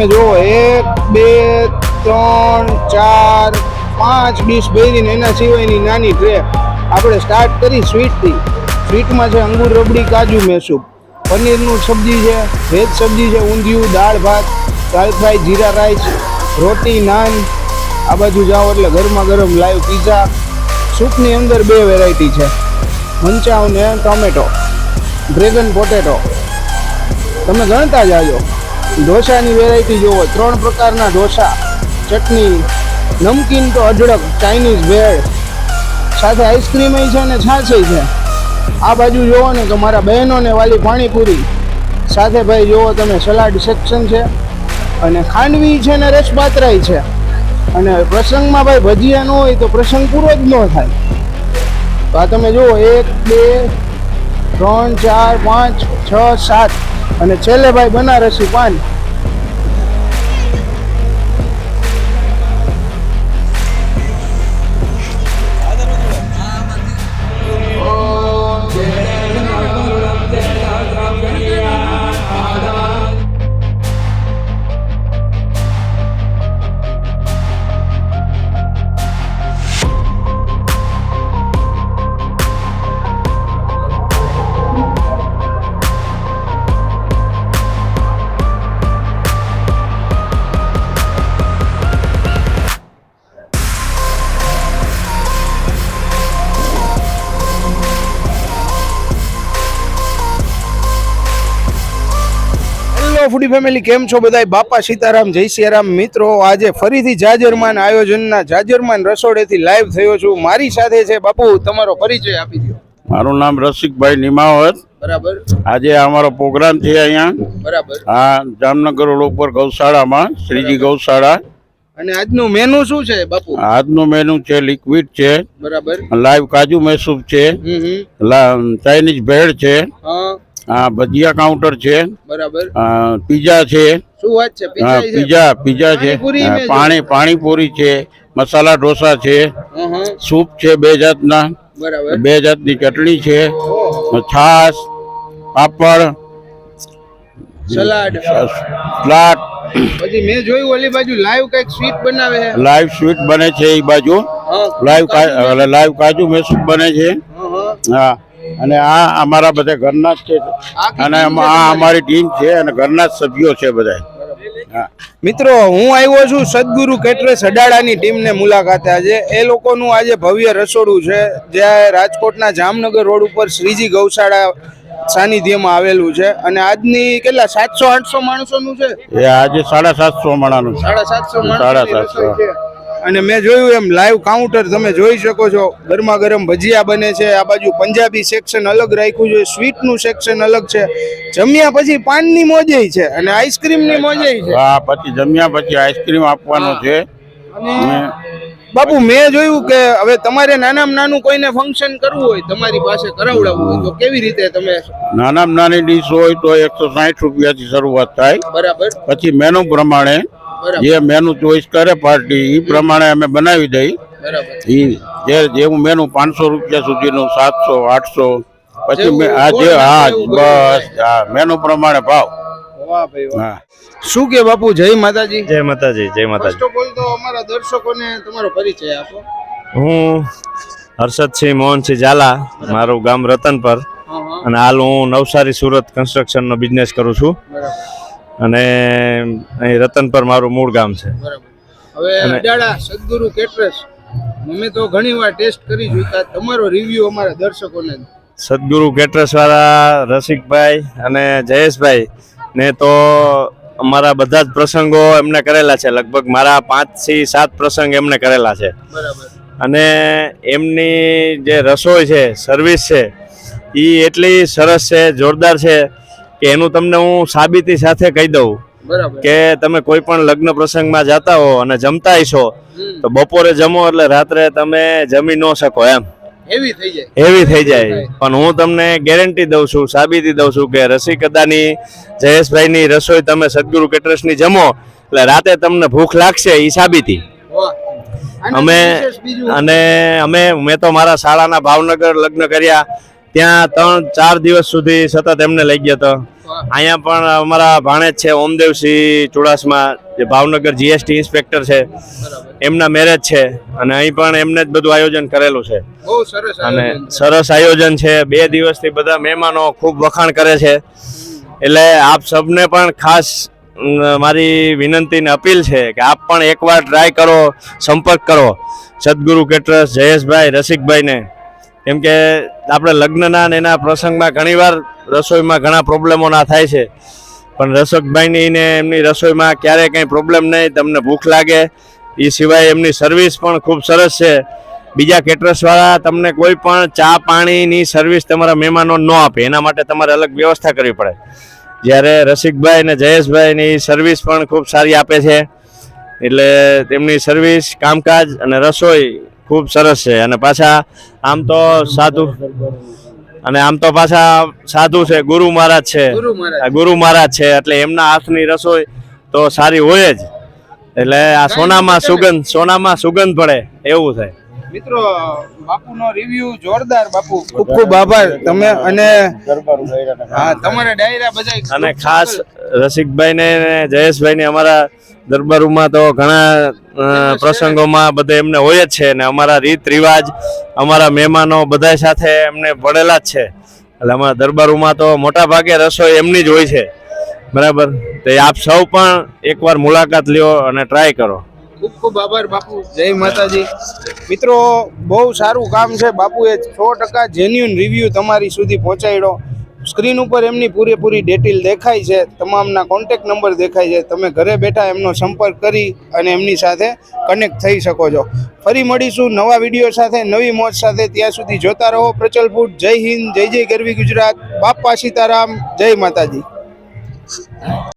તમે જુઓ, એક, બે, ત્રણ, ચાર, પાંચ ડીશ ભરીને એના સિવાયની નાની ટ્રે. આપણે સ્ટાર્ટ કરી સ્વીટથી. સ્વીટમાં છે અંગૂર, રબડી, કાજુ મેસૂપ પનીરનું સબ્જી છે વેજ સબ્જી છે, ઊંધિયું, દાળ ભાત, દાળ ફ્રાય, જીરા રાઈસ, રોટી, નાન. આ બાજુ જાઓ એટલે ગરમા ગરમ લાઈવ પીઝા સૂપની અંદર બે વેરાયટી છે. મંચાવ ને ટોમેટો. ડ્રેગન પોટેટો તમે ગણતા જાજો. ઢોસાની વેરાયટી જોવો. ત્રણ પ્રકારના ઢોસા. ચટણી, નમકીન તો અઢળક. ચાઇનીઝ ભેળ સાથે આઈસ્ક્રીમ છે ને છાશ છે. આ બાજુ જોવો ને તો મારા બહેનોને વાલી પાણીપુરી. સાથે ભાઈ જોવો તમે સલાડ સેક્શન છે. અને ખાંડવી છે ને રસપાતરાઈ છે. અને પ્રસંગમાં ભાઈ ભજીયા ન હોય તો પ્રસંગ પૂરો જ ન થાય. તો આ તમે જુઓ એક, બે ત્રણ ચાર પાંચ છ સાત. અને છેલ્લે ભાઈ Banarasi paan. Hello foodie family કેમ છો બધા બાપા સીતારામ જય સિયારામ. મિત્રો આજે ફરીથી જાજરમાન આયોજનના જાજરમાન રસોડેથી લાઈવ થયો છું. મારી સાથે છે બાપુ તમારો પરિચય આપી દો મારું નામ રસિકભાઈ નિમાવત. બરાબર. આજે અમારો પ્રોગ્રામ છે અહીંયા. બરાબર. હા જામનગર રોડ ઉપર ગૌશાળામાં શ્રીજી ગૌશાળા. અને આજનું મેનુ શું છે બાપુ? આજનું મેનુ છે લિક્વિડ છે. બરાબર. લાઈવ કાજુ મેસૂબ છે. ચાઇનીઝ ભેળ છે. હા ભજીયા કાઉન્ટર છે. બરાબર. પીઝા છે. શું વાત છે? પિઝા પીઝા છે. પાણી પાણીપુરી છે મસાલા ઢોસા છે સૂપ છે બે જાતના. બે જાતની ચટણી છે છાશ પાપડ સલાડ. સલાડ. પછી મેં જોયું ઓલી બાજુ લાઈવ કંઈક સ્વીટ બનાવે છે. લાઈવ સ્વીટ બને છે એ બાજુ. લાઈવ લાઈવ કાજુ મેસૂપ બને છે. હા. અને આ અમારા બધા ઘરના જ છે. અને આ અમારી ટીમ છે અને ઘરના જ સભ્યો છે બધા. મિત્રો હું આવ્યો છું સદગુરુ કેટરેસ અડાડાની ટીમને મુલાકાતે આજે. એ લોકોનું આજે ભવ્ય રસોડું છે જે રાજકોટના જામનગર રોડ ઉપર શ્રીજી ગૌશાળા સાનિધ્યમાં આવેલું છે. અને આજની કેટલા સાતસો આઠસો માણસોનું છે? એ આજે સાડા સાતસો માણાનું સાડા સાતસો સાડા સાતસો. અને મેં જોયું એમ લાઈવ કાઉન્ટર તમે જોઈ શકો છો. ગરમા ગરમ ભજીયા બને છે. આ બાજુ પંજાબી સેક્શન અલગ રાખ્યું છે. સ્વીટનું સેક્શન અલગ છે. જમ્યા પછી પાનની મોજે છે અને આઈસ્ક્રીમની મોજે છે. હા પછી જમ્યા પછી આઈસ્ક્રીમ આપવાનો છે. અને બાપુ મેં જોયું કે હવે તમારે નાનામાં નાનું કોઈને ફંક્શન કરવું હોય તમારી પાસે કરાવડાવવું હોય તો કેવી રીતે તમે નાનામાં નાની ડીશ હોય તો એકસો સાઠ રૂપિયાથી શરૂઆત થાય. બરાબર. પછી મેનુ પ્રમાણે જે મેનુ ચોઈસ કરે પાર્ટી એ પ્રમાણે અમે બનાવી દઈ. બરાબર. જે જેવું મેનુ પાંચસો રૂપિયા સુધીનું સાતસો આઠસો પછી આ જે હા બસ હા મેનુ પ્રમાણે ભાવ. શું કે બાપુ જય માતાજી? જય માતાજી જય માતાજી. ઓફ ઓલ તો અમારા દર્શકોને તમારો પરિચય આપો. હું હર્ષદસિંહ મોહનસિંહ ઝાલા મારું ગામ રતનપર. અને હાલ હું નવસારી સુરત કન્સ્ટ્રક્શનનો બિઝનેસ કરું છું. બરાબર. અને અહીં રતનપર મારું મૂળ ગામ છે. બરાબર. હવે અડાળા સદગુરુ કેટરસ અમે તો ઘણી વાર ટેસ્ટ કરી ચૂક્યા તમારો રિવ્યુ અમારા દર્શકોને સદગુરુ કેટરસ વાળા રસિકભાઈ અને જયેશભાઈ ને તો અમારા બધા જ પ્રસંગો એમને કરેલા છે. લગભગ મારા પાંચથી સાત પ્રસંગ એમને કરેલા છે. બરાબર. અને એમની જે રસોઈ છે સર્વિસ છે એ એટલી સરસ છે જોરદાર છે કે એનું તમને હું સાબિતી સાથે કહી દઉં કે તમે કોઈ પણ લગ્ન પ્રસંગમાં જતા હો અને જમતા છો તો બપોરે જમો એટલે રાત્રે તમે જમી ન શકો એમ. હેવી થઈ જાય. એવી થઈ જાય. પણ હું તમને ગેરંટી દઉં છું સાબિતી દઉં છું કે રસિકદાની જયેશભાઈની રસોઈ તમે સદગુરુ કેટરસની જમો એટલે રાતે તમને ભૂખ લાગશે એ સાબિતી. અમે અને અમે મેં તો મારા શાળાના ભાવનગર લગ્ન કર્યા ત્યાં ત્રણ ચાર દિવસ સુધી સતત એમને લઈ ગયો હતો. અહીંયા પણ અમારા ભાણેજ છે ઓમદેવસિંહ ચુડાસમા જે ભાવનગર જીએસટી ઇન્સ્પેક્ટર છે એમના મેરેજ છે અને અહીં પણ એમને જ બધું આયોજન કરેલું છે. અને સરસ આયોજન છે. બે દિવસથી બધા મહેમાનો ખૂબ વખાણ કરે છે. એટલે આપ સબને પણ ખાસ મારી વિનંતી ને અપીલ છે કે આપ પણ એકવાર ટ્રાય કરો સંપર્ક કરો. સદગુરુ કેટરસ જયેશભાઈ રસિકભાઈને. કેમ કે આપણે લગ્નના ને એના પ્રસંગમાં ઘણીવાર રસોઈમાં ઘણા પ્રોબ્લેમો ના થાય છે. પણ રસકભાઈની ને એમની રસોઈમાં ક્યારેય કંઈ પ્રોબ્લેમ નહીં, તમને ભૂખ લાગે. એ સિવાય એમની સર્વિસ પણ ખૂબ સરસ છે. બીજા કેટરર્સવાળા તમને કોઈ પણ ચા પાણીની સર્વિસ તમારા મહેમાનો ન આપે. એના માટે તમારે અલગ વ્યવસ્થા કરવી પડે. જ્યારે રસિકભાઈ અને જયેશભાઈની સર્વિસ પણ ખૂબ સારી આપે છે. એટલે તેમની સર્વિસ કામકાજ અને રસોઈ ખૂબ સરસ છે. અને પાછા આમ તો સાધુ અને આમ તો પાછા સાધુ છે ગુરુ મહારાજ છે. ગુરુ મહારાજ. છે એટલે એમના હાથની રસોઈ તો સારી હોય જ. એટલે આ સોનામાં સુગંધ સોનામાં સુગંધ પડે એવું છે મિત્રો બાપુનો રિવ્યુ જોરદાર બાપુ. ખૂબ ખૂબ આભાર. તમે અને હા તમારા ડાયરા બજાય અને ખાસ રસિકભાઈ ને જયેશભાઈ ને અમારા દરબારોમાં તો ઘણા પ્રસંગોમાં બધે એમને હોય જ છે ને અમારા રીત રિવાજ અમારા મહેમાનો બધા સાથે એમને ભળેલા જ છે. એટલે અમારા દરબારોમાં તો મોટા ભાગે રસોઈ એમની જ હોય છે. બરાબર? તો આપ સૌ પણ એકવાર મુલાકાત લ્યો અને ટ્રાય કરો. ખૂબ ખૂબ આભાર બાપુ. જય માતાજી. મિત્રો, બહુ સારું કામ છે બાપુએ સો ટકા જેન્યુન રિવ્યુ તમારી સુધી પહોંચાડ્યો. સ્ક્રીન ઉપર એમની પૂરેપૂરી ડિટેલ દેખાય છે, તમામના કોન્ટેક નંબર દેખાય છે. તમે ઘરે બેઠા એમનો સંપર્ક કરી અને એમની સાથે કનેક્ટ થઈ શકો છો. ફરી મળીશું નવા વીડિયો સાથે, નવી મોજ સાથે. ત્યાં સુધી જોતા રહો. પ્રચલ ફૂડ જય હિન્દ, જય જય ગરવી ગુજરાત. બાપા સીતારામ, જય માતાજી.